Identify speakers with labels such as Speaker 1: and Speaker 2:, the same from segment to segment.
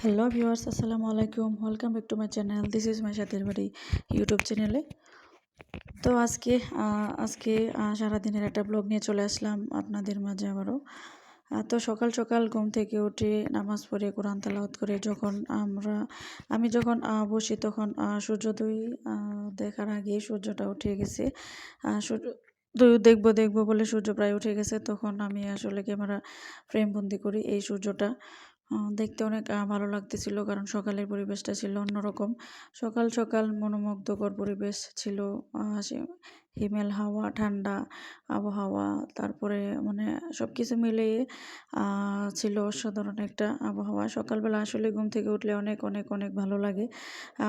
Speaker 1: Hello viewers আসসালামু আলাইকুম welcome back to my channel this is my সাথের বাড়ি ইউটিউব চ্যানেলে তো আজকে আজকে সারাদিনের একটা ব্লগ নিয়ে চলে আসলাম আপনাদের মাঝে আবারও। তো সকাল সকাল ঘুম থেকে উঠে নামাজ পড়ে, কোরআন তালাওয়াত করে যখন আমরা, আমি যখন বসি তখন সূর্যোদয় দেখার আগে সূর্যটা উঠে গেছে। সূর্য দেখব দেখব বলে সূর্য প্রায় উঠে গেছে। তখন আমি আসলে ক্যামেরা ফ্রেম বন্দি করি এই সূর্যটা। দেখতে অনেক ভালো লাগতেছিল কারণ সকালের পরিবেশটা ছিল অন্যরকম। সকাল সকাল মনোমুগ্ধকর পরিবেশ ছিল হিমেল হাওয়া, ঠান্ডা আবহাওয়া, তারপরে মানে সব কিছু মিলিয়ে ছিল অসাধারণ একটা আবহাওয়া। সকালবেলা আসলে ঘুম থেকে উঠলে অনেক অনেক অনেক ভালো লাগে।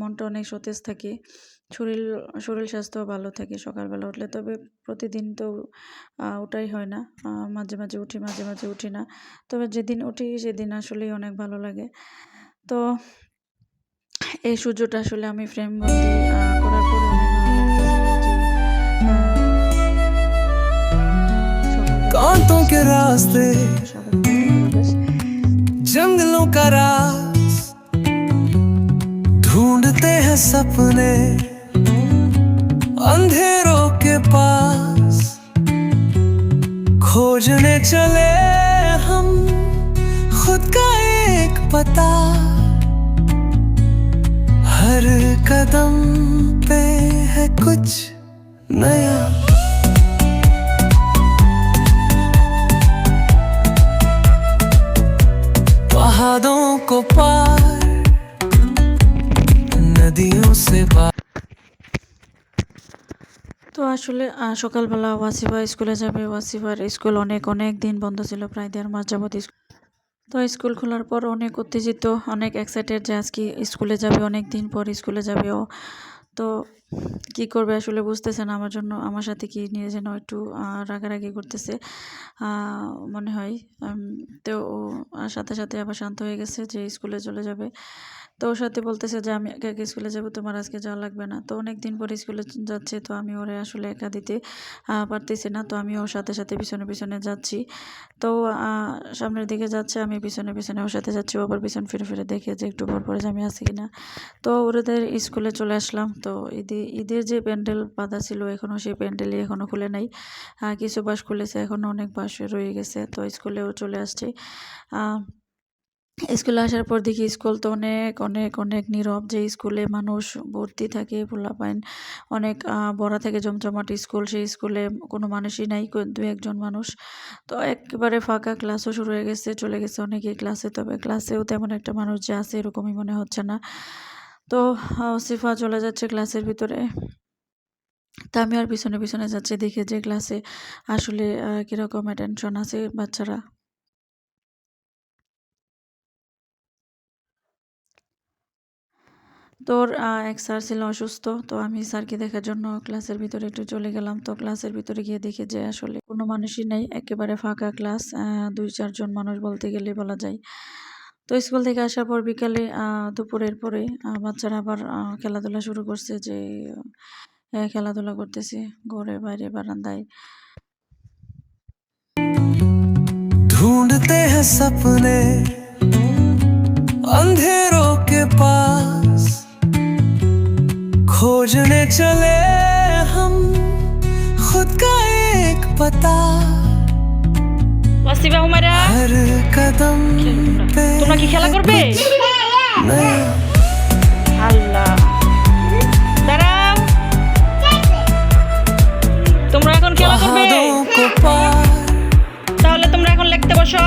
Speaker 1: মনটা অনেক সতেজ থাকে। শরীর শরীর স্বাস্থ্য ভালো থাকে সকালবেলা উঠলে। তবে প্রতিদিন তো ওটাই হয় না। মাঝে মাঝে উঠি, মাঝে মাঝে উঠি না। তবে যেদিন উঠি সেদিন আসলেই অনেক ভালো লাগে। তো এই সূর্যটা আসলে আমি ফ্রেম বন্দি করার পরে
Speaker 2: कांटों के रास्ते, जंगलों का रास ढूंढते हैं सपने, अंधेरों के पास खोजने चले हम खुद का एक पता। हर कदम पे है कुछ नया।
Speaker 1: আসলে সকালবেলা ওয়াসিফা স্কুলে যাবে। ওয়াসিফার স্কুল অনেক অনেক দিন বন্ধ ছিল, প্রায় দেড় মাস যাবত তো স্কুল খোলার পর অনেক উত্তেজিত, অনেক এক্সাইটেড যে আজকে স্কুলে যাবে, অনেক দিন পর স্কুলে যাবে ও তো কি করবে আসলে বুঝতেছে না। আমার জন্য, আমার সাথে কি নিয়ে যেন একটু রাগারাগি করতেছে। মনে হয় তো ও সাথে সাথে আবার শান্ত হয়ে গেছে যে স্কুলে চলে যাবে। তো ওর সাথে বলতেছে যে, আমি একা স্কুলে যাব, তোমার আজকে যাওয়া লাগবে না। তো অনেক দিন পরে স্কুলে যাচ্ছে, তো আমি ওরে আসলে একা দিতে পারতেছি না। তো আমি ওর সাথে সাথে পিছনে পিছনে যাচ্ছি। তো সামনের দিকে যাচ্ছে, আমি পিছনে পিছনে ওর সাথে যাচ্ছি। ও পিছন ফিরে ফিরে দেখে যে একটু পর পরে আমি আছি কিনা। তো ওদের স্কুলে চলে আসলাম। তো ঈদে ঈদের যে প্যান্ডেল বাঁধা ছিল এখনও সেই প্যান্ডেলই এখনও খুলে নাই। কিছু বাস খুলেছে এখনও অনেক বাস রয়ে গেছে, তো স্কুলেও চলে আসছে। স্কুলে আসার পর দেখি স্কুল তো অনেক অনেক অনেক নীরব। যে স্কুলে মানুষ ভর্তি থাকে, পোলাপাইন অনেক ভরা থাকে, জমজমাট স্কুল, সেই স্কুলে কোনো মানুষই নাই দু একজন মানুষ। তো একেবারে ফাঁকা ক্লাসও শুরু হয়ে গেছে, চলে গেছে অনেকেই ক্লাসে। তবে ক্লাসেও তেমন একটা মানুষ যে আছে, এরকমই মনে হচ্ছে না। তো সিফা চলে যাচ্ছে ক্লাসের ভিতরে। তা আমি আর পিছনে পিছনে যাচ্ছি, দেখে যে ক্লাসে আসলে কীরকম অ্যাটেনশন আছে বাচ্চারা। তোর এক স্যার ছিল অসুস্থ, তো আমি স্যারকে দেখার জন্য ক্লাসের ভিতরে একটু চলে গেলাম। তো ক্লাসের ভিতরে গিয়ে দেখি যে আসলে কোনো মানুষই নেই, একেবারে ফাঁকা ক্লাস দুই চারজন মানুষ বলতে গেলে বলা যায়। তো স্কুল থেকে আসার পর বিকালে আহ, দুপুরের পরে আহ, বাচ্চারা আবার আহ, খেলাধুলা শুরু করছে যে আহ, খেলাধুলা করতেছে ঘরে বাইরে বারান্দায়
Speaker 2: ढूंढते हैं सपने अंधेरों के पास खोजने चले हम खुद का एक पता
Speaker 3: নাসিবা হুমায়রা। তোমরা কি খেলা করবে? আল্লাহ। দাঁড়াও। তোমরা এখন খেলা করবে? তাহলে তোমরা এখন লিখতে বসো।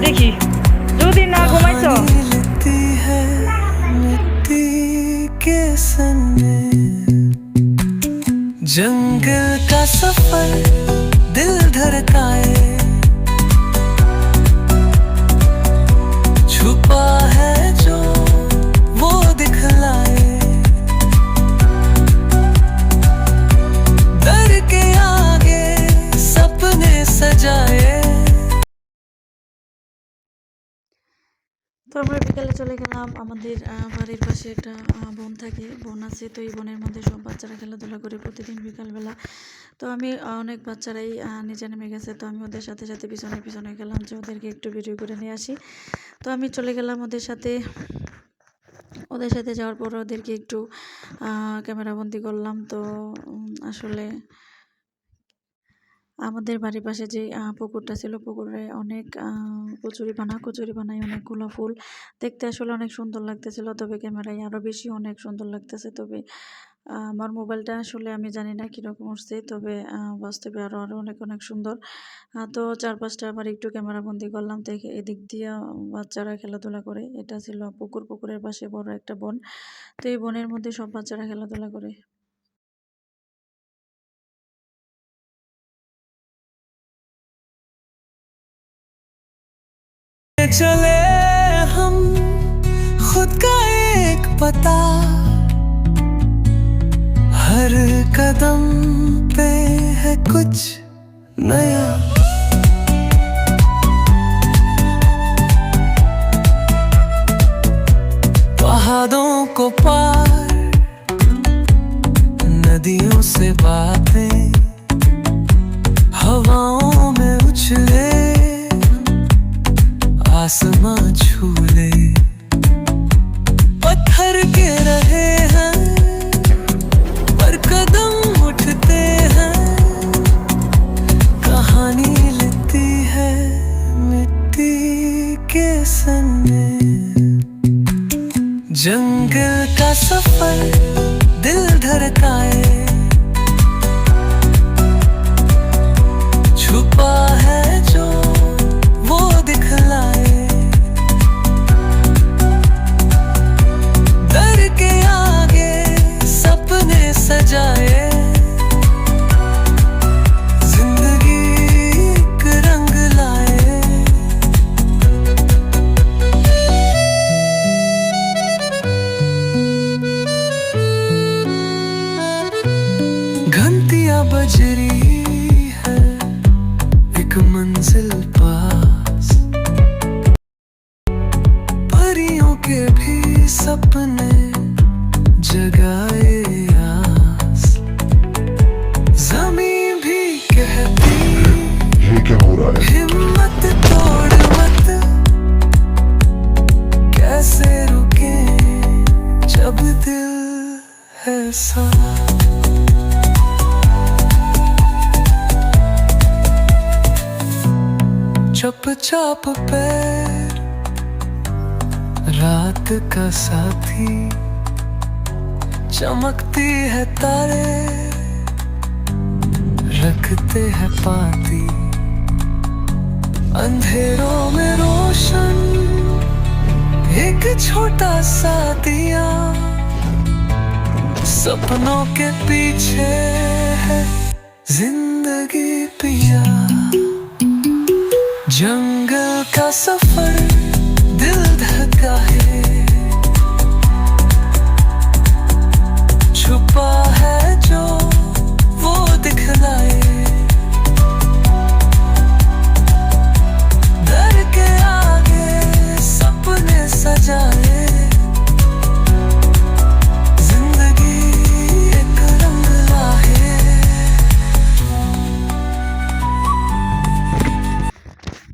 Speaker 3: দেখি দুদিন না ঘুমাইছো
Speaker 2: कहानी लिखती है मिट्टी के सन्ने जंगल का सफर दिल धड़काए
Speaker 1: চলে গেলাম। আমাদের বাড়ির পাশে একটা বোন থাকে। বোন আছে, তো এই বোনের মধ্যে সব বাচ্চারা খেলাধুলা করে প্রতিদিন বিকালবেলা। তো আমি অনেক বাচ্চারাই নিচে নেমে গেছে। তো আমি ওদের সাথে সাথে পিছনে পিছনে গেলাম যে ওদেরকে একটু ভিডিও করে নিয়ে আসি। তো আমি চলে গেলাম ওদের সাথে। ওদের সাথে যাওয়ার পর ওদেরকে একটু ক্যামেরা বন্দি করলাম। তো আসলে আমাদের বাড়ির পাশে যে পুকুরটা ছিল, পুকুরে অনেক কচুরি বানা, কচুরি পানায় অনেকগুলো ফুল। দেখতে আসলে অনেক সুন্দর লাগতেছিল, তবে ক্যামেরায় আরও বেশি অনেক সুন্দর লাগতেছে। তবে আমার মোবাইলটা আসলে আমি জানি না কীরকম উঠছে, তবে বাস্তবে আরও আরও অনেক অনেক সুন্দর। তো চারপাশটা আবার একটু ক্যামেরা বন্দি করলাম, দেখে এদিক দিয়ে বাচ্চারা খেলাধুলা করে। এটা ছিল পুকুর, পুকুরের পাশে বড় একটা বন। তো এই বনের মধ্যে সব বাচ্চারা খেলাধুলা করে।
Speaker 2: चले हम खुद का एक पता। हर कदम पे है कुछ नया। पहाड़ों को पार, नदियों से बातें, हवाओं में उछले। आसमां छू ले। पत्थर के रहे हैं, पर कदम उठते हैं। कहानी लेती है मिट्टी के सन्ने जंगल का सफ़र दिल धड़काए। बज रही है एक मंजिल पास चुपचाप पैर रात का साथी चमकती है तारे। रखते हैं पाती। अंधेरों में रोशन। एक छोटा सा दिया। सपनों के पीछे है ज़िंदगी पिया। जंगल का सफ़र दिल धका है।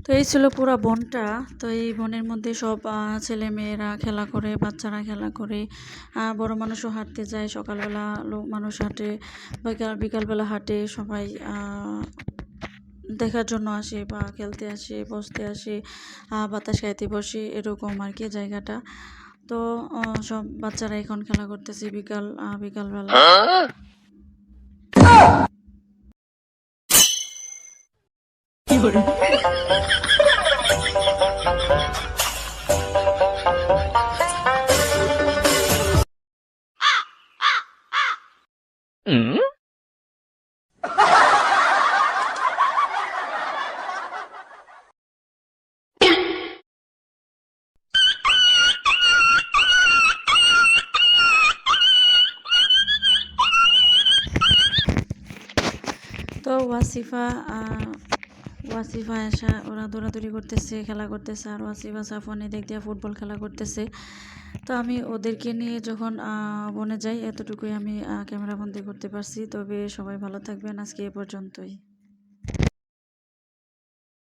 Speaker 1: তো এই ছিল পুরো বনটা। তো এই বনের মধ্যে সব ছেলে মেয়েরা খেলা করে, বাচ্চারা খেলা করে বড় মানুষও হাঁটতে যায়। সকালবেলা লোক মানুষ হাঁটে, বিকাল, বিকালবেলা হাঁটে, সবাই দেখার জন্য আসে বা খেলতে আসে, বসতে আসে বাতাস খাইতে বসে, এরকম আর কি জায়গাটা। তো সব বাচ্চারা এখন খেলা করতেছে বিকাল আহ, বিকালবেলা তো ওয়াসিফা আহ, ওয়াসিফা আসা ওরা দৌড়াদৌড়ি করতেছে, খেলা করতেছে আর ওয়াসিফা সাফন এদিক দিয়ে ফুটবল খেলা করতেছে। তো আমি ওদেরকে নিয়ে যখন বনে যাই, এতটুকুই আমি ক্যামেরাবন্দি করতে পারছি। তবে সবাই ভালো থাকবেন। আজকে এ পর্যন্তই।